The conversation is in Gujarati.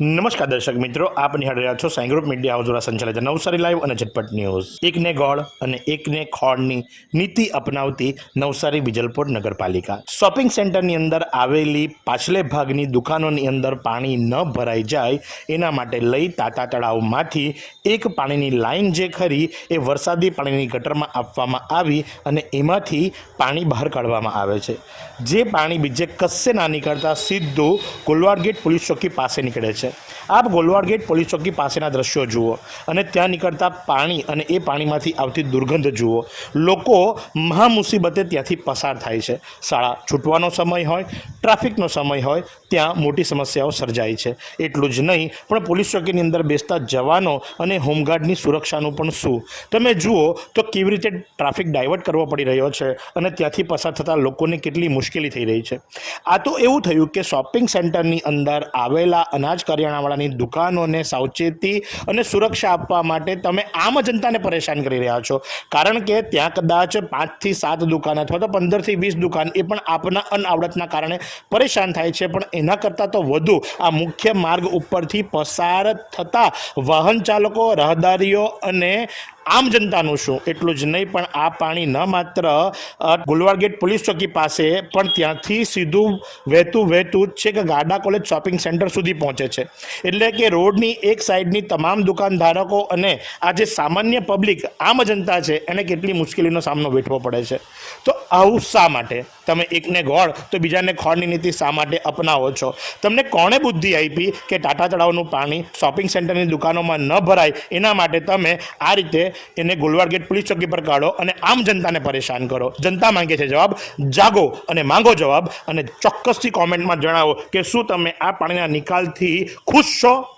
નમસ્કાર દર્શક મિત્રો, આપ નિહાળી રહ્યા છો સાંઈ ગ્રુપ મીડિયા હાઉસ દ્વારા સંચાલિત નવસારી લાઈવ અને ઝટપટ ન્યૂઝ. એકને ગોળ અને એકને ખોળની નીતિ અપનાવતી નવસારી વિજલપોર નગરપાલિકા. શોપિંગ સેન્ટરની અંદર આવેલી પાછલે ભાગની દુકાનોની અંદર પાણી ન ભરાઈ જાય એના માટે લઈ તાતા તળાવમાંથી એક પાણીની લાઈન જે ખરી એ વરસાદી પાણીની ગટરમાં આપવામાં આવી અને એમાંથી પાણી બહાર કાઢવામાં આવે છે. જે પાણી બીજે કશે ના નીકળતા સીધું કોલવાડ ગેટ પોલીસ ચોકી પાસે નીકળે છે. આપ ગોલવાડ ગેટ પોલીસ ચોકી પાસેના દ્રશ્યો જુઓ અને ત્યાં નીકળતા પાણી અને એ પાણીમાંથી આવતી દુર્ગંધ જુઓ. લોકો મહા મુસીબતે ત્યાંથી પસાર થાય છે. શાળા છૂટવાનો સમય હોય, ટ્રાફિકનો સમય હોય, ત્યાં મોટી સમસ્યાઓ સર્જાય છે. એટલું જ નહીં, પણ પોલીસ ચોકીની અંદર બેસતા જવાનો અને હોમગાર્ડની સુરક્ષાનું પણ શું? તમે જુઓ તો કેવી રીતે ટ્રાફિક ડાયવર્ટ કરવો પડી રહ્યો છે અને ત્યાંથી પસાર થતા લોકોને કેટલી મુશ્કેલી થઈ રહી છે. આ તો એવું થયું કે શોપિંગ સેન્ટરની અંદર આવેલા અનાજ કરિયાણાવાળાની દુકાનોને સાવચેતી અને સુરક્ષા આપવા માટે તમે આમ જનતાને પરેશાન કરી રહ્યા છો. કારણ કે ત્યાં કદાચ પાંચથી સાત દુકાન અથવા તો પંદરથી વીસ દુકાન એ પણ આપના અનાવડતના કારણે પરેશાન થાય છે. પણ એના કરતાં તો વધુ આ મુખ્ય માર્ગ ઉપરથી પસાર થતા વાહન ચાલકો રાહદારીઓ અને આમ જનતાનું શું એટલું જ નહીં, પણ આ પાણી ન માત્ર ગુલવાડ ગેટ પોલીસ ચોકી પાસે, પણ ત્યાંથી સીધું વહેતું વહેતું જ છે કે ગાડા કોલેજ શોપિંગ સેન્ટર સુધી પહોંચે છે. એટલે કે રોડની એક સાઈડની તમામ દુકાનધારકો અને આ જે સામાન્ય પબ્લિક, આમ જનતા છે, એને કેટલી મુશ્કેલીનો સામનો વેઠવો પડે છે. તો આવું શા માટે? તમે એકને ગોળ, તો બીજાને ખોળની નીતિ શા માટે અપનાવો છો? તમને કોણે બુદ્ધિ આપી કે ટાટા તળાવનું પાણી શોપિંગ સેન્ટરની દુકાનોમાં ન ભરાય? એના માટે તમે આ રીતે એને ગુલવાડ ગેટ પોલીસ ચોકી પર કાઢો અને આમ જનતાને પરેશાન કરો. જનતા માંગે છે જવાબ, જાગો અને માંગો જવાબ અને ચોક્કસથી કોમેન્ટમાં જણાવો કે શું તમે આ પાણીના નિકાલથી ખુશ છો?